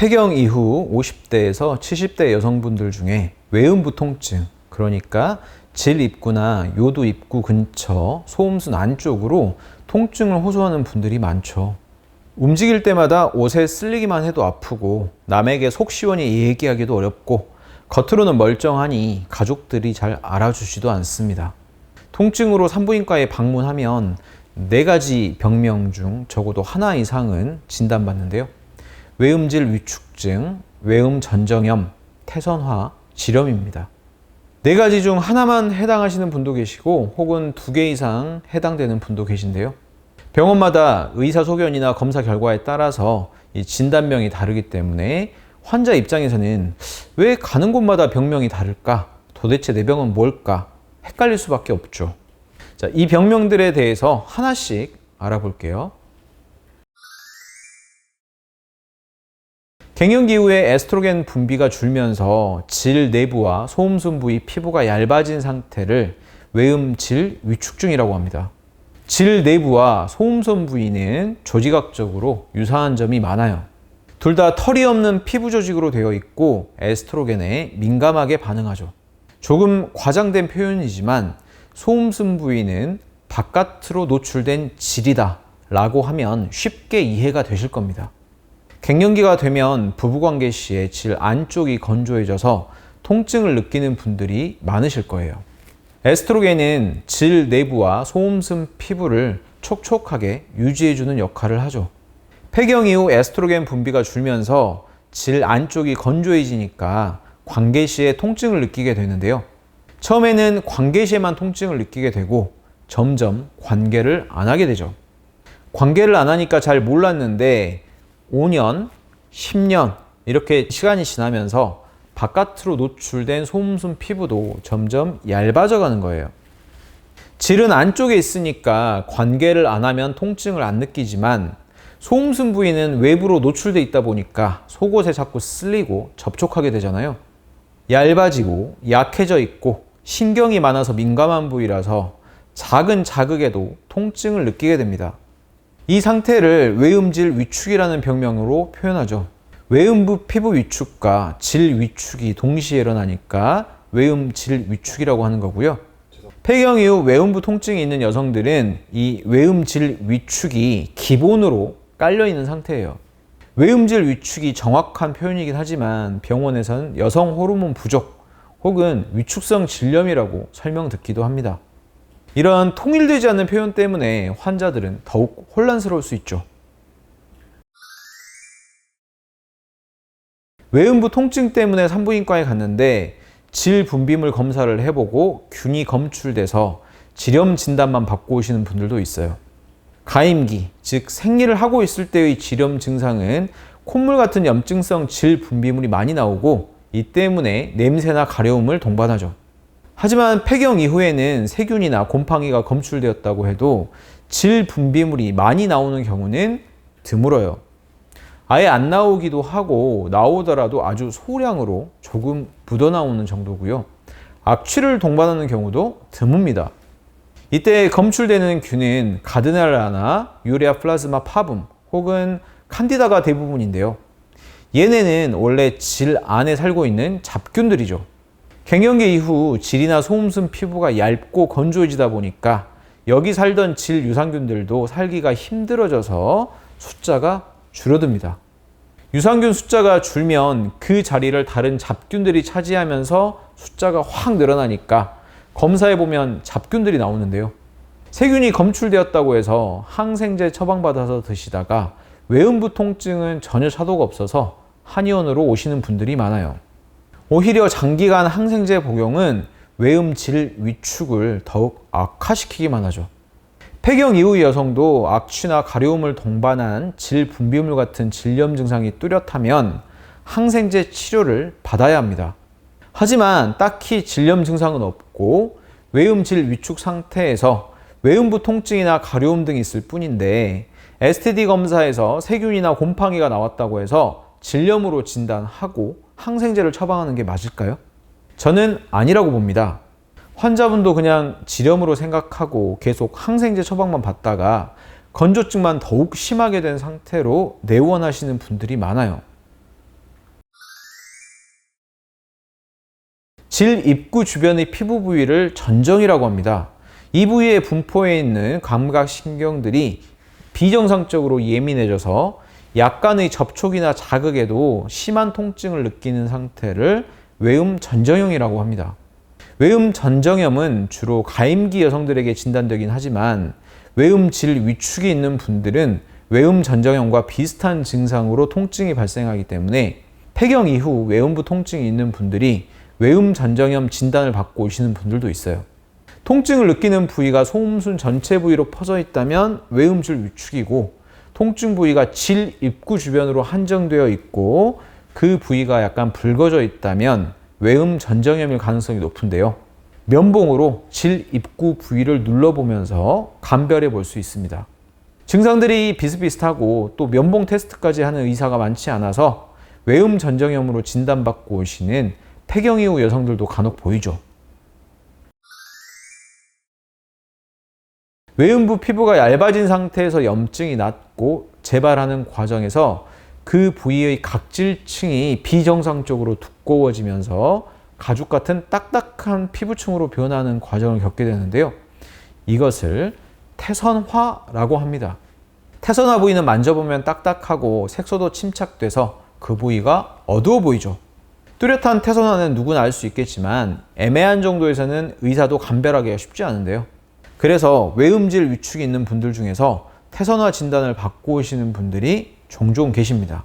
폐경 이후 50대에서 70대 여성분들 중에 외음부 통증, 그러니까 질 입구나 요도 입구 근처 소음순 안쪽으로 통증을 호소하는 분들이 많죠. 움직일 때마다 옷에 쓸리기만 해도 아프고 남에게 속 시원히 얘기하기도 어렵고 겉으로는 멀쩡하니 가족들이 잘 알아주지도 않습니다. 통증으로 산부인과에 방문하면 네 가지 병명 중 적어도 하나 이상은 진단받는데요. 외음질 위축증, 외음 전정염, 태선화, 지렴입니다. 네 가지 중 하나만 해당하시는 분도 계시고 혹은 두 개 이상 해당되는 분도 계신데요. 병원마다 의사 소견이나 검사 결과에 따라서 이 진단명이 다르기 때문에 환자 입장에서는 왜 가는 곳마다 병명이 다를까? 도대체 내 병은 뭘까? 헷갈릴 수밖에 없죠. 자, 이 병명들에 대해서 하나씩 알아볼게요. 갱년기 이후에 에스트로겐 분비가 줄면서 질 내부와 소음순 부위 피부가 얇아진 상태를 외음질 위축증이라고 합니다. 질 내부와 소음선 부위는 조직학적으로 유사한 점이 많아요. 둘 다 털이 없는 피부 조직으로 되어 있고 에스트로겐에 민감하게 반응하죠. 조금 과장된 표현이지만 소음순 부위는 바깥으로 노출된 질이다 라고 하면 쉽게 이해가 되실 겁니다. 갱년기가 되면 부부관계 시에 질 안쪽이 건조해져서 통증을 느끼는 분들이 많으실 거예요. 에스트로겐은 질 내부와 소음슴 피부를 촉촉하게 유지해주는 역할을 하죠. 폐경 이후 에스트로겐 분비가 줄면서 질 안쪽이 건조해지니까 관계 시에 통증을 느끼게 되는데요. 처음에는 관계 시에만 통증을 느끼게 되고 점점 관계를 안 하게 되죠. 관계를 안 하니까 잘 몰랐는데 5년, 10년 이렇게 시간이 지나면서 바깥으로 노출된 소음순 피부도 점점 얇아져 가는 거예요. 질은 안쪽에 있으니까 관계를 안 하면 통증을 안 느끼지만 소음순 부위는 외부로 노출돼 있다 보니까 속옷에 자꾸 쓸리고 접촉하게 되잖아요. 얇아지고 약해져 있고 신경이 많아서 민감한 부위라서 작은 자극에도 통증을 느끼게 됩니다. 이 상태를 외음질 위축이라는 병명으로 표현하죠. 외음부 피부 위축과 질 위축이 동시에 일어나니까 외음질 위축이라고 하는 거고요. 폐경 이후 외음부 통증이 있는 여성들은 이 외음질 위축이 기본으로 깔려 있는 상태예요. 외음질 위축이 정확한 표현이긴 하지만 병원에서는 여성 호르몬 부족 혹은 위축성 질염이라고 설명 듣기도 합니다. 이런 통일되지 않는 표현 때문에 환자들은 더욱 혼란스러울 수 있죠. 외음부 통증 때문에 산부인과에 갔는데 질 분비물 검사를 해보고 균이 검출돼서 질염 진단만 받고 오시는 분들도 있어요. 가임기, 즉 생리를 하고 있을 때의 질염 증상은 콧물 같은 염증성 질 분비물이 많이 나오고 이 때문에 냄새나 가려움을 동반하죠. 하지만 폐경 이후에는 세균이나 곰팡이가 검출되었다고 해도 질 분비물이 많이 나오는 경우는 드물어요. 아예 안 나오기도 하고 나오더라도 아주 소량으로 조금 묻어나오는 정도고요. 악취를 동반하는 경우도 드뭅니다. 이때 검출되는 균은 가드넬라나 유레아 플라즈마 파붐 혹은 칸디다가 대부분인데요. 얘네는 원래 질 안에 살고 있는 잡균들이죠. 갱년기 이후 질이나 소음순 피부가 얇고 건조해지다 보니까 여기 살던 질 유산균들도 살기가 힘들어져서 숫자가 줄어듭니다. 유산균 숫자가 줄면 그 자리를 다른 잡균들이 차지하면서 숫자가 확 늘어나니까 검사해 보면 잡균들이 나오는데요. 세균이 검출되었다고 해서 항생제 처방받아서 드시다가 외음부 통증은 전혀 차도가 없어서 한의원으로 오시는 분들이 많아요. 오히려 장기간 항생제 복용은 외음질 위축을 더욱 악화시키기만 하죠. 폐경 이후 여성도 악취나 가려움을 동반한 질 분비물 같은 질염 증상이 뚜렷하면 항생제 치료를 받아야 합니다. 하지만 딱히 질염 증상은 없고 외음질 위축 상태에서 외음부 통증이나 가려움 등이 있을 뿐인데 STD 검사에서 세균이나 곰팡이가 나왔다고 해서 질염으로 진단하고 항생제를 처방하는 게 맞을까요? 저는 아니라고 봅니다. 환자분도 그냥 지렴으로 생각하고 계속 항생제 처방만 받다가 건조증만 더욱 심하게 된 상태로 내원하시는 분들이 많아요. 질 입구 주변의 피부 부위를 전정이라고 합니다. 이 부위의 분포에 있는 감각신경들이 비정상적으로 예민해져서 약간의 접촉이나 자극에도 심한 통증을 느끼는 상태를 외음 전정형이라고 합니다. 외음 전정염은 주로 가임기 여성들에게 진단되긴 하지만 외음 질 위축이 있는 분들은 외음 전정염과 비슷한 증상으로 통증이 발생하기 때문에 폐경 이후 외음부 통증이 있는 분들이 외음 전정염 진단을 받고 오시는 분들도 있어요. 통증을 느끼는 부위가 소음순 전체 부위로 퍼져 있다면 외음줄 위축이고 통증 부위가 질 입구 주변으로 한정되어 있고 그 부위가 약간 붉어져 있다면 외음 전정염일 가능성이 높은데요. 면봉으로 질 입구 부위를 눌러보면서 감별해 볼 수 있습니다. 증상들이 비슷비슷하고 또 면봉 테스트까지 하는 의사가 많지 않아서 외음 전정염으로 진단받고 오시는 폐경 이후 여성들도 간혹 보이죠. 외음부 피부가 얇아진 상태에서 염증이 낫고 재발하는 과정에서 그 부위의 각질층이 비정상적으로 두꺼워지면서 가죽 같은 딱딱한 피부층으로 변하는 과정을 겪게 되는데요. 이것을 태선화라고 합니다. 태선화 부위는 만져보면 딱딱하고 색소도 침착돼서 그 부위가 어두워 보이죠. 뚜렷한 태선화는 누구나 알 수 있겠지만 애매한 정도에서는 의사도 감별하기가 쉽지 않은데요. 그래서 외음질 위축이 있는 분들 중에서 태선화 진단을 받고 오시는 분들이 종종 계십니다.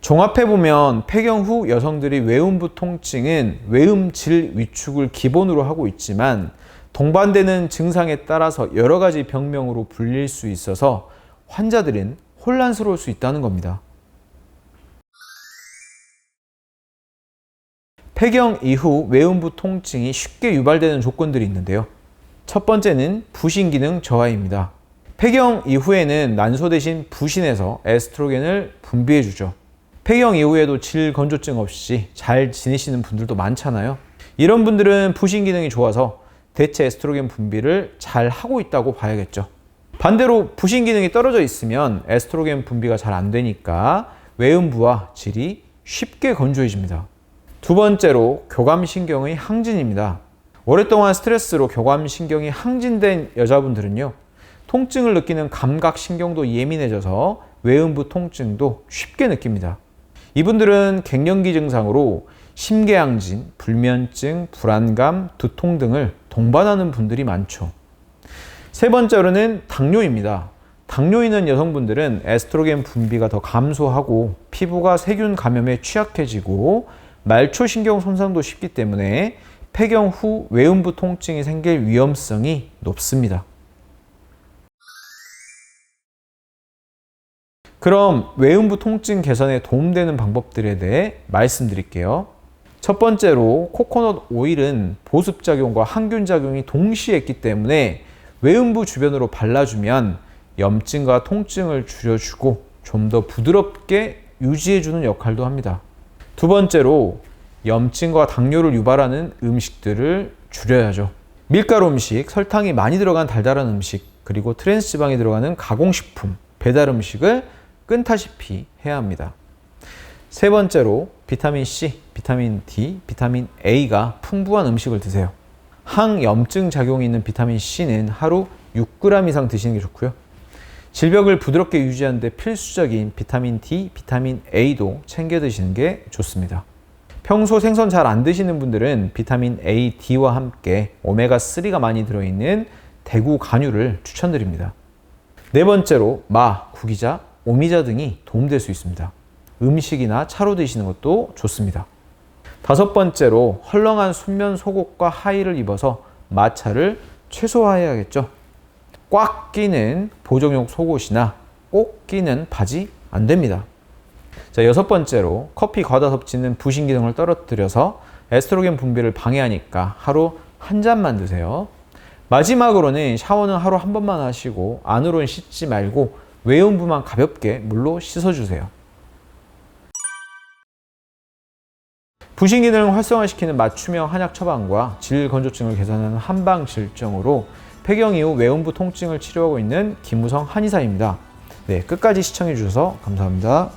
종합해보면 폐경 후 여성들이 외음부 통증은 외음질 위축을 기본으로 하고 있지만 동반되는 증상에 따라서 여러 가지 병명으로 불릴 수 있어서 환자들은 혼란스러울 수 있다는 겁니다. 폐경 이후 외음부 통증이 쉽게 유발되는 조건들이 있는데요. 첫 번째는 부신 기능 저하입니다. 폐경 이후에는 난소 대신 부신해서 에스트로겐을 분비해 주죠. 폐경 이후에도 질 건조증 없이 잘 지내시는 분들도 많잖아요. 이런 분들은 부신 기능이 좋아서 대체 에스트로겐 분비를 잘 하고 있다고 봐야겠죠. 반대로 부신 기능이 떨어져 있으면 에스트로겐 분비가 잘 안 되니까 외음부와 질이 쉽게 건조해집니다. 두 번째로 교감신경의 항진입니다. 오랫동안 스트레스로 교감신경이 항진된 여자분들은요, 통증을 느끼는 감각신경도 예민해져서 외음부 통증도 쉽게 느낍니다. 이분들은 갱년기 증상으로 심계항진, 불면증, 불안감, 두통 등을 동반하는 분들이 많죠. 세 번째로는 당뇨입니다. 당뇨 있는 여성분들은 에스트로겐 분비가 더 감소하고 피부가 세균 감염에 취약해지고 말초신경 손상도 쉽기 때문에 폐경 후 외음부 통증이 생길 위험성이 높습니다. 그럼 외음부 통증 개선에 도움되는 방법들에 대해 말씀드릴게요. 첫 번째로 코코넛 오일은 보습작용과 항균작용이 동시에 있기 때문에 외음부 주변으로 발라주면 염증과 통증을 줄여주고 좀 더 부드럽게 유지해주는 역할도 합니다. 두 번째로 염증과 당뇨를 유발하는 음식들을 줄여야죠. 밀가루 음식, 설탕이 많이 들어간 달달한 음식, 그리고 트랜스지방이 들어가는 가공식품, 배달 음식을 끈타시피 해야 합니다. 세 번째로 비타민 C, 비타민 D, 비타민 A가 풍부한 음식을 드세요. 항염증 작용이 있는 비타민 C는 하루 6g 이상 드시는 게 좋고요. 질벽을 부드럽게 유지하는 데 필수적인 비타민 D, 비타민 A도 챙겨 드시는 게 좋습니다. 평소 생선 잘 안 드시는 분들은 비타민 A, D와 함께 오메가3가 많이 들어있는 대구 간유를 추천드립니다. 네 번째로 마, 구기자, 오미자 등이 도움될 수 있습니다. 음식이나 차로 드시는 것도 좋습니다. 다섯 번째로 헐렁한 순면 속옷과 하의를 입어서 마찰을 최소화해야겠죠. 꽉 끼는 보정용 속옷이나 꼭 끼는 바지 안 됩니다. 자, 여섯 번째로 커피 과다 섭취는 부신 기능을 떨어뜨려서 에스트로겐 분비를 방해하니까 하루 한 잔만 드세요. 마지막으로는 샤워는 하루 한 번만 하시고 안으로는 씻지 말고 외음부만 가볍게 물로 씻어주세요. 부신 기능을 활성화시키는 맞춤형 한약 처방과 질 건조증을 개선하는 한방 질정으로 폐경 이후 외음부 통증을 치료하고 있는 김우성 한의사입니다. 네, 끝까지 시청해 주셔서 감사합니다.